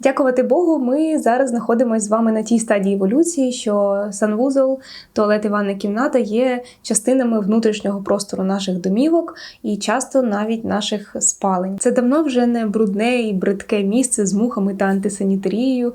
Дякувати Богу, ми зараз знаходимося з вами на тій стадії еволюції, що санвузол, туалет і ванна кімната є частинами внутрішнього простору наших домівок і часто навіть наших спалень. Це давно вже не брудне і бридке місце з мухами та антисанітарією.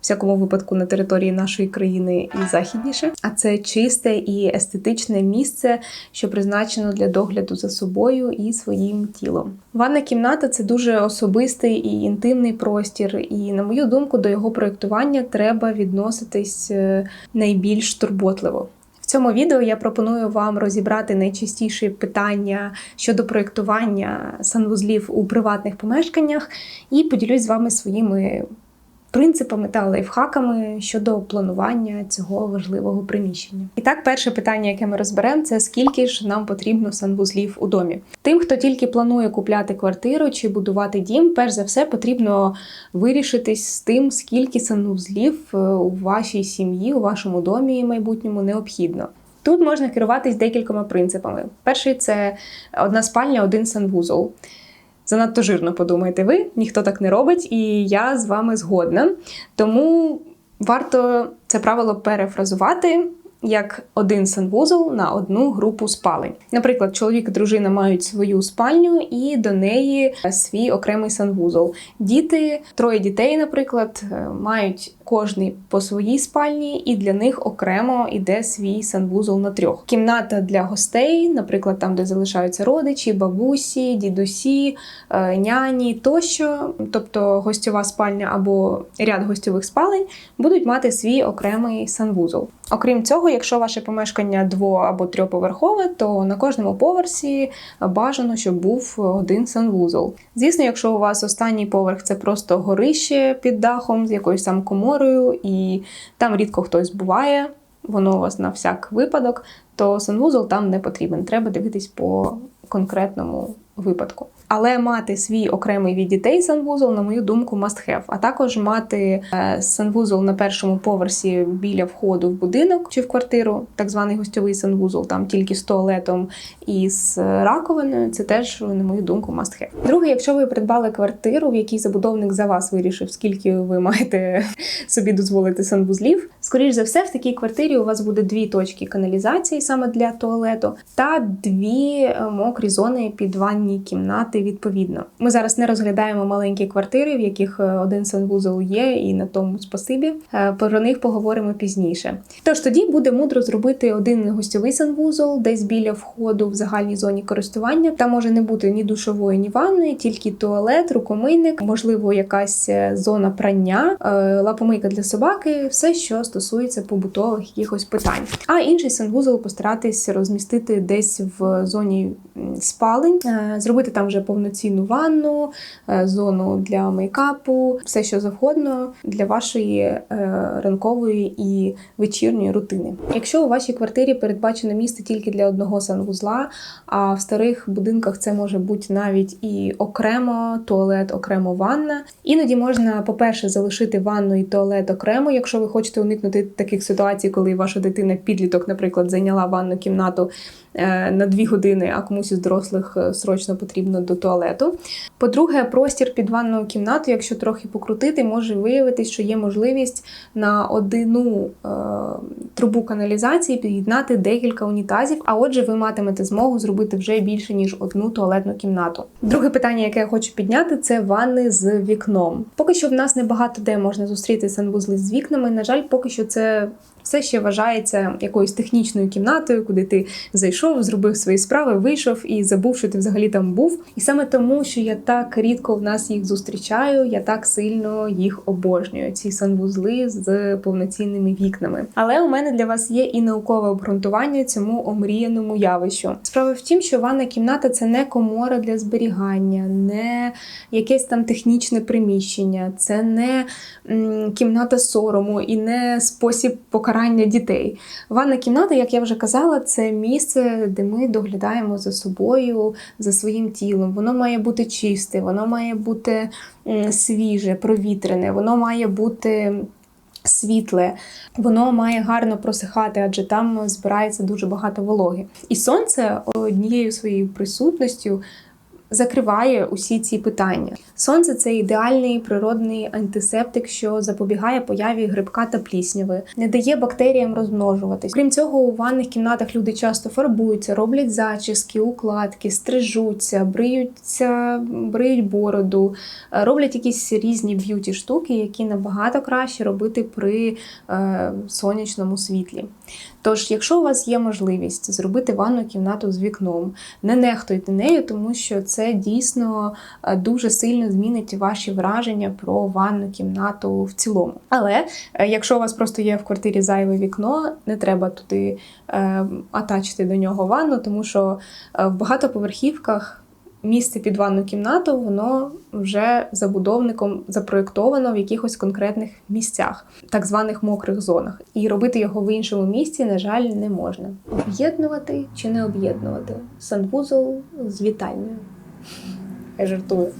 Всякому випадку на території нашої країни і західніше, а це чисте і естетичне місце, що призначено для догляду за собою і своїм тілом. Ванна кімната це дуже особистий і інтимний простір, і, на мою думку, до його проєктування треба відноситись е, найбільш турботливо. В цьому відео я пропоную вам розібрати найчастіші питання щодо проєктування санвузлів у приватних помешканнях і поділюсь з вами своїми принципами та лайфхаками щодо планування цього важливого приміщення. І так, перше питання, яке ми розберемо, це скільки ж нам потрібно санвузлів у домі. Тим, хто тільки планує купляти квартиру чи будувати дім, перш за все потрібно вирішитись з тим, скільки санвузлів е, у вашій сім'ї, у вашому домі майбутньому необхідно. Тут можна керуватись декількома принципами. Перший це одна спальня, один санвузол. Занадто жирно подумаєте ви, ніхто так не робить, і я з вами згодна. Тому варто це правило перефразувати як один санвузол на одну групу спалень. Наприклад, чоловік і дружина мають свою спальню і до неї свій окремий санвузол. Діти, троє дітей, наприклад, мають кожний по своїй спальні, і для них окремо йде свій санвузол на трьох. Кімната для гостей, наприклад, там, де залишаються родичі, бабусі, дідусі, е, няні тощо, тобто гостьова спальня або ряд гостьових спалень, будуть мати свій окремий санвузол. Окрім цього, якщо ваше помешкання дво- або трьоповерхове, то на кожному поверсі бажано, щоб був один санвузол. Звісно, якщо у вас останній поверх це просто горище під дахом з якоюсь там коморою, і там рідко хтось буває, воно у вас на всяк випадок, то санвузол там не потрібен. Треба дивитись по конкретному випадку. Але мати свій окремий від дітей санвузол, на мою думку, must have. А також мати е, санвузол на першому поверсі біля входу в будинок чи в квартиру, так званий гостьовий санвузол, там тільки з туалетом і з раковиною. Це теж, на мою думку, must have. Друге, якщо ви придбали квартиру, в якій забудовник за вас вирішив, скільки ви маєте собі дозволити санвузлів, скоріш за все, в такій квартирі у вас буде дві точки каналізації саме для туалету, та дві е, мокрі зони під ванні кімнати відповідно. Ми зараз не розглядаємо маленькі квартири, в яких е, один санвузол є, і на тому спасибі. Е, Про них поговоримо пізніше. Тож тоді буде мудро зробити один гостьовий санвузол десь біля входу в загальній зоні користування. Там може не бути ні душової, ні ванної, тільки туалет, рукомийник, можливо, якась е, зона прання, лапомийка для собаки, все, що стосується побутових якихось питань. А інший санвузол постаратись розмістити десь в зоні спалень, зробити там вже повноцінну ванну, е, зону для мейкапу, все що завгодно для вашої е, ранкової і вечірньої рутини. Якщо у вашій квартирі передбачено місце тільки для одного санвузла, а в старих будинках це може бути навіть і окремо туалет, окремо ванна. Іноді можна, по-перше, залишити ванну і туалет окремо, якщо ви хочете уникнути таких ситуацій, коли ваша дитина підліток, наприклад, зайняла ванну кімнату на дві години, а комусь із дорослих срочно потрібно до туалету. По-друге, простір під ванною кімнатою, якщо трохи покрутити, може виявитись, що є можливість на одну е, трубу каналізації під'єднати декілька унітазів, а отже, ви матимете змогу зробити вже більше ніж одну туалетну кімнату. Друге питання, яке я хочу підняти, це ванни з вікном. Поки що в нас небагато де можна зустріти санвузли з вікнами. На жаль, поки що це все ще вважається якоюсь технічною кімнатою, куди ти зайшов, зробив свої справи, вийшов і забув, що ти взагалі там був. І саме тому, що я так рідко в нас їх зустрічаю, я так сильно їх обожнюю. Ці санвузли з повноцінними вікнами. Але у мене для вас є і наукове обґрунтування цьому омріяному явищу. Справа в тім, що ванна кімната це не комора для зберігання, не якесь там технічне приміщення, це не м, кімната сорому і не спосіб покарання покарання дітей. Ванна кімната, як я вже казала, це місце, де ми доглядаємо за собою, за своїм тілом. Воно має бути чисте, воно має бути свіже, провітрене, воно має бути. Світле, воно має гарно просихати, адже там збирається дуже багато вологи. І сонце однією своєю присутністю закриває усі ці питання. Сонце це ідеальний природний антисептик, що запобігає появі грибка та плісняви, не дає бактеріям розмножуватись. Крім цього, у ванних кімнатах люди часто фарбуються, роблять зачіски, укладки, стрижуться, бриються, бриють бороду, е, роблять якісь різні б'юті штуки, які набагато краще робити при е, сонячному світлі. Тож, якщо у вас є можливість зробити ванну кімнату з вікном, не нехтуйте нею, тому що це дійсно е, дуже сильно змінить ваші враження про ванну кімнату в цілому. Але е, якщо у вас просто є в квартирі зайве вікно, не треба туди е, атачити до нього ванну, тому що в багатоповерхівках. Місце під ванну кімнату, воно вже забудовником запроєктовано в якихось конкретних місцях, так званих мокрих зонах. І робити його в іншому місці, на жаль, не можна. Об'єднувати чи не об'єднувати санвузол з вітальною. Я жартую.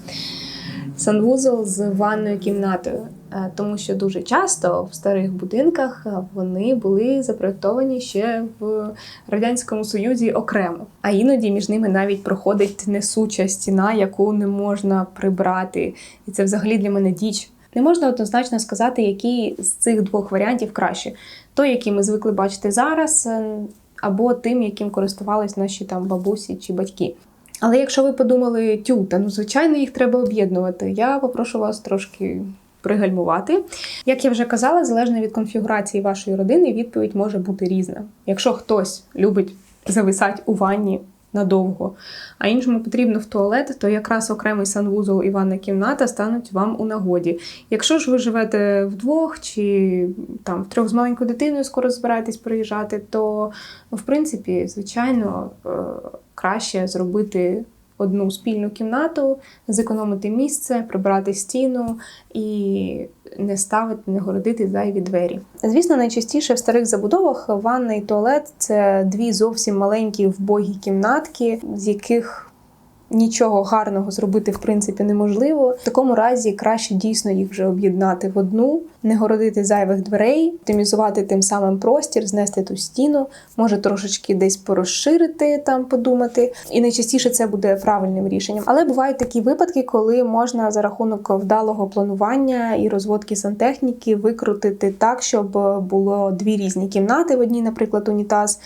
Санвузол з ванною кімнатою. Е, Тому що дуже часто в старих будинках е, вони були запроєктовані ще в Радянському Союзі окремо. А іноді між ними навіть проходить несуча стіна, яку не можна прибрати. І це взагалі для мене діч. Не можна однозначно сказати, який з цих двох варіантів краще. Той, який ми звикли бачити зараз, е, або тим, яким користувались наші там бабусі чи батьки. Але якщо ви подумали, тю, та ну звичайно їх треба об'єднувати, я попрошу вас трошки пригальмувати. Як я вже казала, залежно від конфігурації вашої родини, відповідь може бути різна. Якщо хтось любить зависати у ванні надовго, а іншому потрібно в туалет, то якраз окремий санвузол і ванна кімната стануть вам у нагоді. Якщо ж ви живете вдвох чи там втрьох з маленькою дитиною, скоро збираєтесь приїжджати, то в принципі, звичайно, е, краще зробити одну спільну кімнату, зекономити місце, прибрати стіну і не ставити, не городити зайві двері. Звісно, найчастіше в старих забудовах ванна і туалет це дві зовсім маленькі вбогі кімнатки, з яких Нічого гарного зробити в принципі неможливо. В такому разі краще дійсно їх вже об'єднати в одну, не городити зайвих дверей, оптимізувати тим самим простір, знести ту стіну, може трошечки десь порозширити там, подумати. І найчастіше це буде правильним рішенням. Але бувають такі випадки, коли можна за рахунок вдалого планування і розводки сантехніки викрутити так, щоб було дві різні кімнати в одній, наприклад, унітаз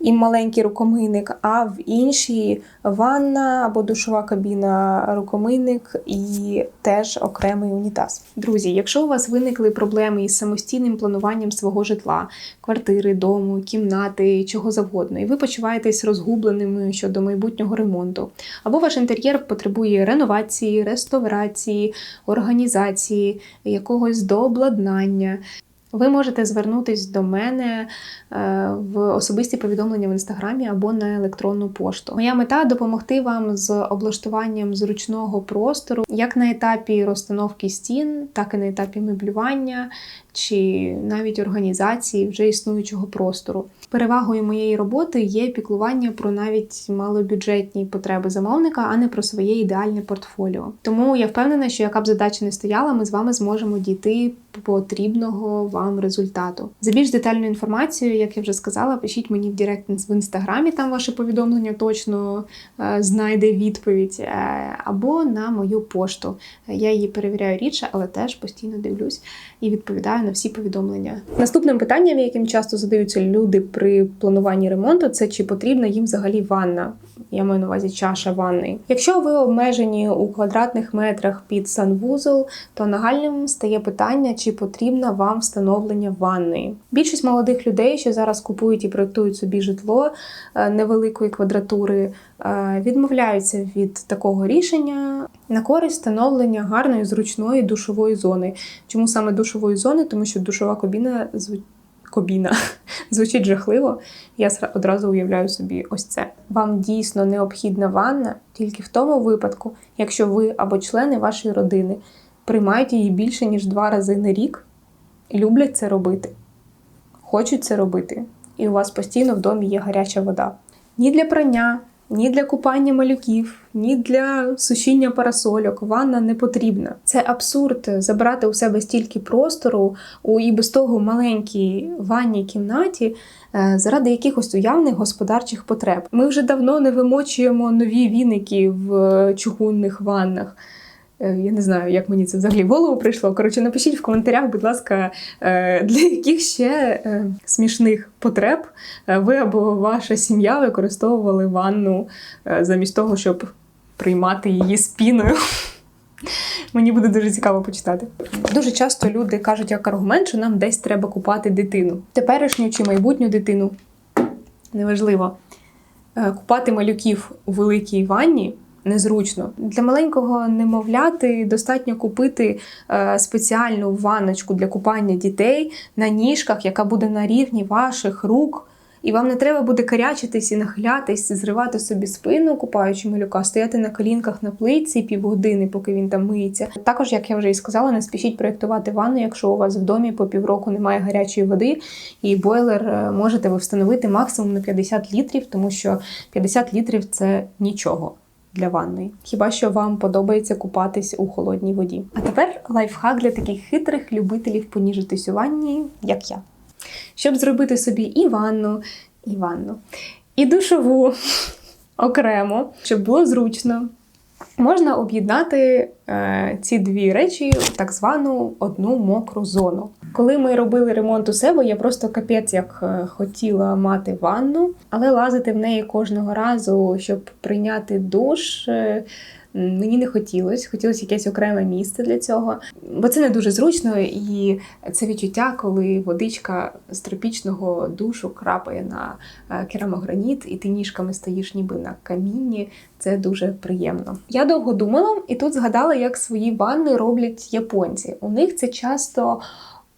і маленький рукомийник, а в іншій ванна або душова кабіна, рукомийник і теж окремий унітаз. Друзі, якщо у вас виникли проблеми із самостійним плануванням свого житла, квартири, дому, кімнати, чого завгодно, і ви почуваєтесь розгубленими щодо майбутнього ремонту, або ваш інтер'єр потребує реновації, реставрації, організації, якогось дообладнання. Ви можете звернутись до мене е, в особисті повідомлення в інстаграмі або на електронну пошту. Моя мета допомогти вам з облаштуванням зручного простору, як на етапі розстановки стін, так і на етапі меблювання чи навіть організації вже існуючого простору. Перевагою моєї роботи є піклування про навіть малобюджетні потреби замовника, а не про своє ідеальне портфоліо. Тому я впевнена, що яка б задача не стояла, ми з вами зможемо дійти потрібного вам результату. За більш детальну інформацію, як я вже сказала, пишіть мені в Директ в інстаграмі, там ваше повідомлення точно е, знайде відповідь, е, або на мою пошту. Я її перевіряю рідше, але теж постійно дивлюсь і відповідаю на всі повідомлення. Наступним питанням, яким часто задаються люди при плануванні ремонту, це чи потрібна їм взагалі ванна. Я маю на увазі чаша ванни. Якщо ви обмежені у квадратних метрах під санвузол, то нагальним стає питання, чи потрібна вам встановлення ванної. Більшість молодих людей, що зараз купують і проектують собі житло е, невеликої квадратури, е, відмовляються від такого рішення на користь встановлення гарної зручної душової зони. Чому саме душової зони? Тому що душова кабіна звучить. Кобіна звучить жахливо. Я одразу уявляю собі ось це. Вам дійсно необхідна ванна тільки в тому випадку, якщо ви або члени вашої родини приймають її більше ніж два рази на рік, люблять це робити, хочуть це робити, і у вас постійно в домі є гаряча вода. Ні для прання, ні для купання малюків, ні для сушіння парасольок ванна не потрібна. Це абсурд забрати у себе стільки простору у і без того маленькій ванній кімнаті е, заради якихось уявних господарчих потреб. Ми вже давно не вимочуємо нові віники в е, чугунних ваннах. Е, Я не знаю, як мені це взагалі в голову прийшло. Коротше, напишіть в коментарях, будь ласка, е, для яких ще е, смішних потреб ви або ваша сім'я використовували ванну замість того, щоб приймати її спіною. Мені буде дуже цікаво почитати. Дуже часто люди кажуть як аргумент, що нам десь треба купати дитину. Теперішню чи майбутню дитину. Неважливо. Купати малюків у великій ванні незручно. Для маленького немовляти достатньо купити е, спеціальну ванночку для купання дітей на ніжках, яка буде на рівні ваших рук. І вам не треба буде карячитись і нахилятись, зривати собі спину, купаючи малюка, стояти на колінках на плитці півгодини, поки він там миється. Також, як я вже і сказала, не спішіть проєктувати ванну, якщо у вас в домі по півроку немає гарячої води, і бойлер е, можете ви встановити максимум на 50 літрів, тому що 50 літрів це нічого. Для ванної. Хіба що вам подобається купатись у холодній воді. А тепер лайфхак для таких хитрих любителів поніжитись у ванні, як я. Щоб зробити собі і ванну, і ванну, і душову окремо, щоб було зручно. Можна об'єднати е, ці дві речі в так звану одну мокру зону. Коли ми робили ремонт у себе, я просто капець як е, хотіла мати ванну, але лазити в неї кожного разу, щоб прийняти душ. Мені не хотілося, хотілося якесь окреме місце для цього, бо це не дуже зручно, і це відчуття, коли водичка з тропічного душу крапає на е, керамограніт, і ти ніжками стоїш ніби на камінні. Це дуже приємно. Я довго думала, і тут згадала, як свої ванни роблять японці. У них це часто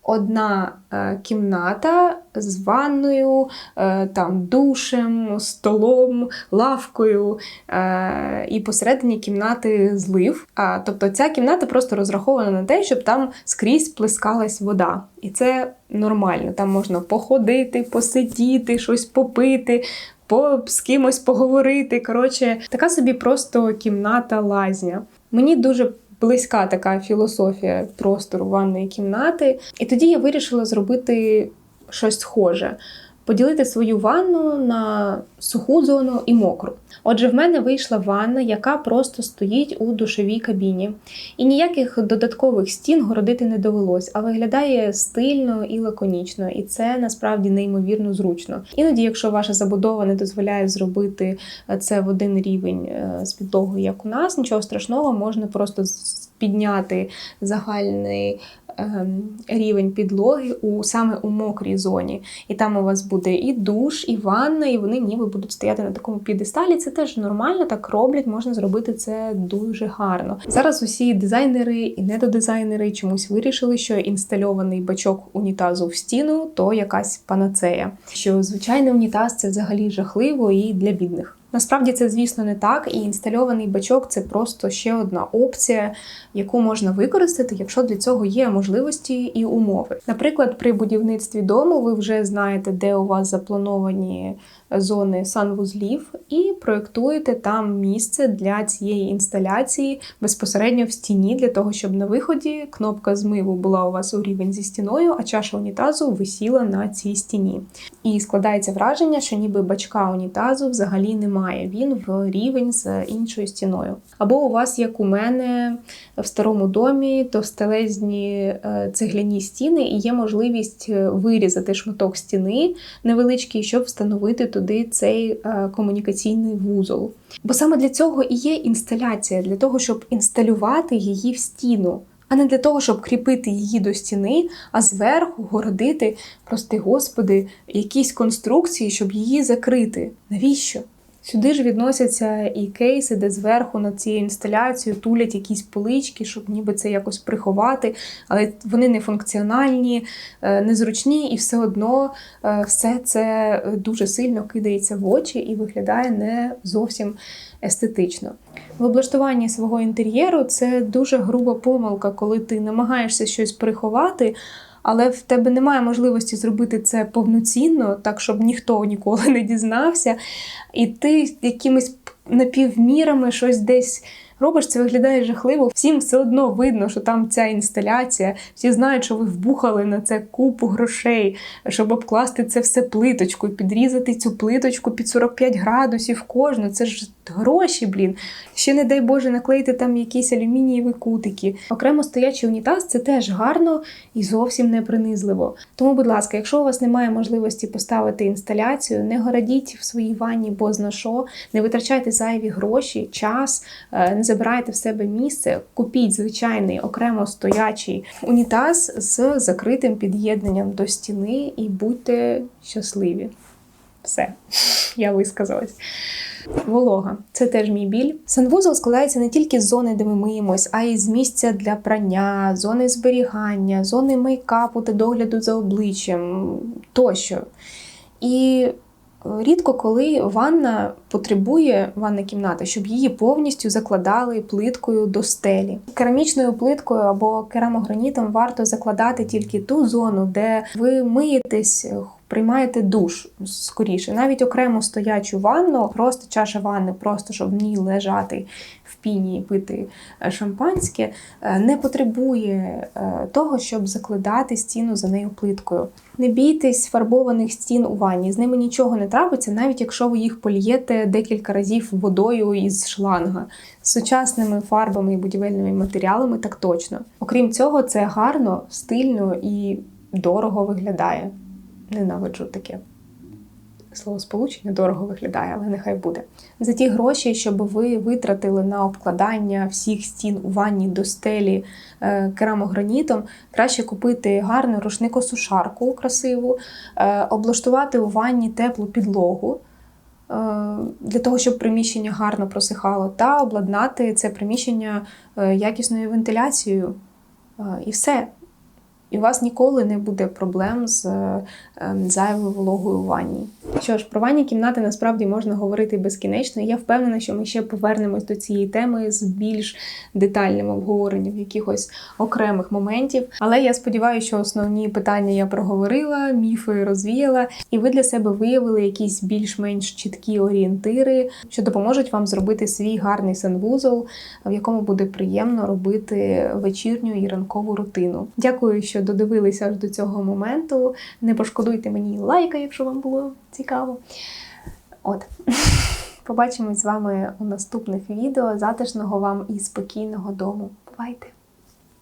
одна е, кімната з ванною, е, там душем, столом, лавкою е, і посередині кімнати злив. Тобто ця кімната просто розрахована на те, щоб там скрізь плескалась вода. І це нормально. Там можна походити, посидіти, щось попити. По з кимось поговорити. Коротше, така собі просто кімната лазня. Мені дуже близька така філософія простору ванної кімнати. І тоді я вирішила зробити щось схоже. Поділити свою ванну на суху зону і мокру. Отже, в мене вийшла ванна, яка просто стоїть у душовій кабіні. І ніяких додаткових стін городити не довелось, а виглядає стильно і лаконічно, і це насправді неймовірно зручно. Іноді, якщо ваша забудова не дозволяє зробити це в один рівень е, з підлогою, як у нас, нічого страшного, можна просто підняти загальний ем, рівень підлоги у саме у мокрій зоні. І там у вас буде і душ, і ванна, і вони ніби будуть стояти на такому підесталі. Це теж нормально, так роблять, можна зробити це дуже гарно. Зараз усі дизайнери і недодизайнери чомусь вирішили, що інстальований бачок унітазу в стіну то якась панацея. Що звичайний унітаз це взагалі жахливо і для бідних. Насправді це, звісно, не так, і інстальований бачок це просто ще одна опція, яку можна використати, якщо для цього є можливості і умови. Наприклад, при будівництві дому ви вже знаєте, де у вас заплановані зони санвузлів, і проєктуєте там місце для цієї інсталяції безпосередньо в стіні, для того, щоб на виході кнопка змиву була у вас у рівень зі стіною, а чаша унітазу висіла на цій стіні. І складається враження, що ніби бачка унітазу взагалі немає. Він в рівень з іншою стіною. Або у вас, як у мене, в старому домі товстелезні е, цегляні стіни, і є можливість е, вирізати шматок стіни невеличкий, щоб встановити туди цей е, комунікаційний вузол. Бо саме для цього і є інсталяція, для того, щоб інсталювати її в стіну. А не для того, щоб кріпити її до стіни, а зверху городити, прости господи, якісь конструкції, щоб її закрити. Навіщо? Сюди ж відносяться і кейси, де зверху над цією інсталяцією тулять якісь полички, щоб ніби це якось приховати, але вони не функціональні, е, незручні, і все одно е, все це дуже сильно кидається в очі і виглядає не зовсім естетично. В облаштуванні свого інтер'єру це дуже груба помилка, коли ти намагаєшся щось приховати. Але в тебе немає можливості зробити це повноцінно, так щоб ніхто ніколи не дізнався, і ти якимись напівмірами щось десь. Робиш, це виглядає жахливо. Всім все одно видно, що там ця інсталяція. Всі знають, що ви вбухали на це купу грошей, щоб обкласти це все плиточкою, підрізати цю плиточку під 45 градусів кожну. Це ж гроші, блін. Ще не дай Боже наклеїти там якісь алюмінієві кутики. Окремо стоячий унітаз це теж гарно і зовсім не принизливо. Тому, будь ласка, якщо у вас немає можливості поставити інсталяцію, не городіть в своїй ванні бозна що, не витрачайте зайві гроші, час, е, не забирайте в себе місце, купіть звичайний окремо стоячий унітаз з закритим під'єднанням до стіни і будьте щасливі. Все, я висказалась. Волога це теж мій біль. Санвузол складається не тільки з зони, де ми миємось, а й з місця для прання, зони зберігання, зони мейкапу та догляду за обличчям тощо. І рідко коли ванна потребує ванна кімната, щоб її повністю закладали плиткою до стелі. Керамічною плиткою або керамогранітом варто закладати тільки ту зону, де ви миєтесь. Приймаєте душ скоріше, навіть окремо стоячу ванну, просто чаша ванни, просто щоб в ній лежати в піні і пити е, шампанське, е, не потребує е, того, щоб закладати стіну за нею плиткою. Не бійтесь фарбованих стін у ванні, з ними нічого не трапиться, навіть якщо ви їх полієте декілька разів водою із шланга. Сучасними фарбами і будівельними матеріалами так точно. Окрім цього, це гарно, стильно і дорого виглядає. Ненавиджу таке. Словосполучення дорого виглядає, але нехай буде. За ті гроші, щоб ви витратили на обкладання всіх стін у ванні до стелі е, керамогранітом, краще купити гарну рушникосушарку красиву, е, облаштувати у ванні теплу підлогу. е, Для того, щоб приміщення гарно просихало, та обладнати це приміщення е, якісною вентиляцією. Е, І все. І у вас ніколи не буде проблем з е, ем, зайвою вологою в ванні. Що ж, про ванні кімнати насправді можна говорити безкінечно. Я впевнена, що ми ще повернемось до цієї теми з більш детальним обговоренням якихось окремих моментів. Але я сподіваюся, що основні питання я проговорила, міфи розвіяла, і ви для себе виявили якісь більш-менш чіткі орієнтири, що допоможуть вам зробити свій гарний санвузол, в якому буде приємно робити вечірню і ранкову рутину. Дякую, що додивилися аж до цього моменту. Не пошкодуйте мені лайка, якщо вам було цікаво. От. Побачимось з вами у наступних відео. Затишного вам і спокійного дому. Бувайте!